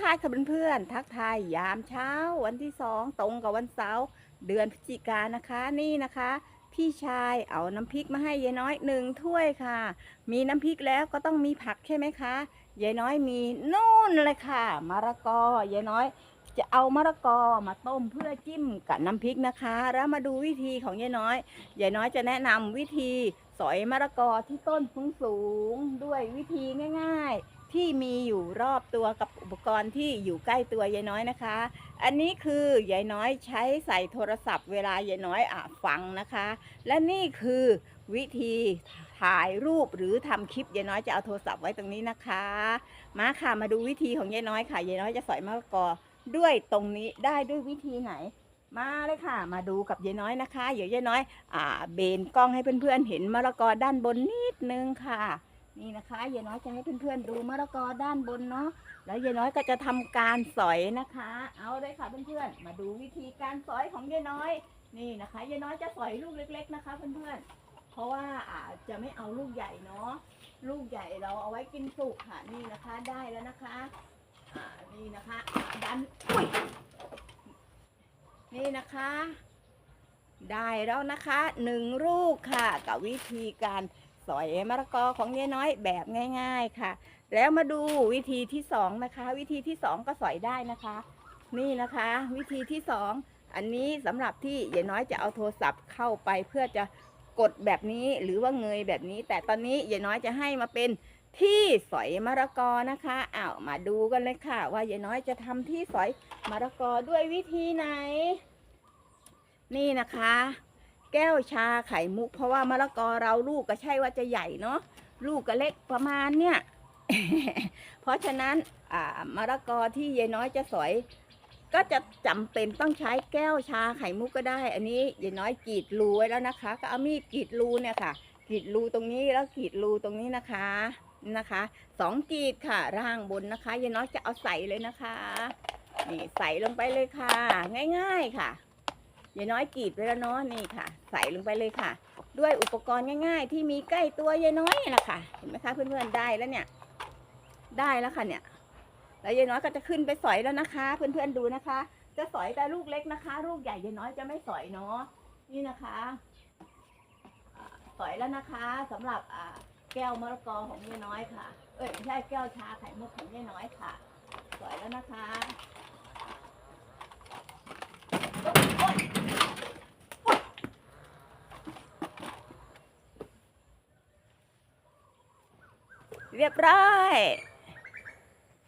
ทายค่ะเพื่อนๆทักทายยามเช้าวันที่สองตรงกับวันเสาร์เดือนพฤศจิกายนนะคะนี่นะคะ พี่ชายเอาน้ำพริกมาให้ยายน้อยหนึ่งถ้วยค่ะ มีน้ำพริกแล้วก็ต้องมีผักใช่ไหมคะยายน้อยมีนู่นเลยค่ะมะละกอยายน้อย จะเอามะละกอมาต้มเพื่อจิ้มกับน้ำพริกนะคะ แล้วมาดูวิธีของยายน้อยยายน้อยจะแนะนำวิธีสอยมะละกอที่ต้นสูงๆด้วยวิธีง่ายๆ ที่มีอยู่รอบตัวกับอุปกรณ์ที่อยู่ใกล้ตัวยายน้อยนะคะ อันนี้คือยายน้อยใช้ใส่โทรศัพท์เวลายายน้อยอะฟังนะคะ และนี่คือวิธีถ่ายรูปหรือทำคลิปยายน้อยจะเอาโทรศัพท์ไว้ตรงนี้นะคะ มาค่ะมาดูวิธีของยายน้อยค่ะยายน้อยจะสอยมะละกอด้วยตรงนี้ได้ด้วยวิธีไหน มาเลยค่ะ มาดูกับยายน้อยนะคะเดี๋ยวยายน้อย อ่าเบนกล้องให้เพื่อนๆเห็นมะละกอด้านบนนิดนึงค่ะ นี่นะคะยายน้อยจะให้เพื่อนๆดูมะละกอด้านบนเนาะแล้วยายน้อยก็จะทำการสอยนะคะ เอาเลยค่ะเพื่อนๆมาดูวิธีการสอยของยายน้อย นี่นะคะยายน้อยจะสอยลูกเล็ก ๆนะคะ เพื่อนๆเพราะว่าอาจจะไม่เอาลูกใหญ่เนาะลูกใหญ่เราเอาไว้กินสุกค่ะนี่นะคะได้แล้วนะคะอ่านี่นะคะดันอุ้ยนี่นะคะ ได้แล้วนะคะหนึ่งลูกค่ะกับวิธีการ สอยมะละกอของยายน้อยแบบง่าย ๆค่ะ แล้วมาดูวิธีที่สองนะคะ วิธีที่สองก็สอยได้นะคะ นี่นะคะ วิธีที่สองอันนี้สำหรับที่ยายน้อยจะเอาโทรศัพท์เข้าไปเพื่อจะกดแบบนี้หรือว่าเงยแบบนี้ แต่ตอนนี้ยายน้อยจะให้มาเป็นที่สอยมะละกอนะคะอ้าวมาดูกันเลยค่ะ ว่ายายน้อยจะทำที่สอยมะละกอด้วยวิธีไหน นี่นะคะ แก้วชาไข่มุก เพราะว่ามะละกอเราลูกก็ใช่ว่าจะใหญ่เนาะลูกก็เล็กประมาณเนี่ย เพราะฉะนั้นอ่ามะละกอที่ยายน้อยจะสอย ก็จะจำเป็นต้องใช้แก้วชาไข่มุกก็ได้ อันนี้ยายน้อยกรีดรูไว้แล้วนะคะ ก็เอามีดกรีดรูเนี่ยค่ะกรีดรูตรงนี้แล้วกรีดรูตรงนี้นะคะนะคะสองกรีดค่ะร่างบนนะคะยายน้อยจะเอาใส่เลยนะคะนี่ใส่ลงไปเลยค่ะ ง่าย ๆค่ะ ยายน้อยกรีดไปแล้วเนาะนี่ค่ะ ใส่ลงไปเลยค่ะ ด้วยอุปกรณ์ง่าย ๆ ที่มีใกล้ตัวยายน้อยนี่แหละค่ะ เห็นไหมคะเพื่อนๆได้แล้วเนี่ย ได้แล้วค่ะเนี่ย แล้วยายน้อยก็จะขึ้นไปสอยแล้วนะคะ เพื่อนๆดูนะคะ จะสอยแต่ลูกเล็กนะคะ ลูกใหญ่ยายน้อยจะไม่สอยเนาะนี่นะคะสอยแล้วนะคะสำหรับอ่าแก้วมะละกอของยายน้อยค่ะ เอ้ยไม่ใช่แก้วชาไข่มุกของยายน้อยค่ะสอยแล้วนะคะ เรียบร้อย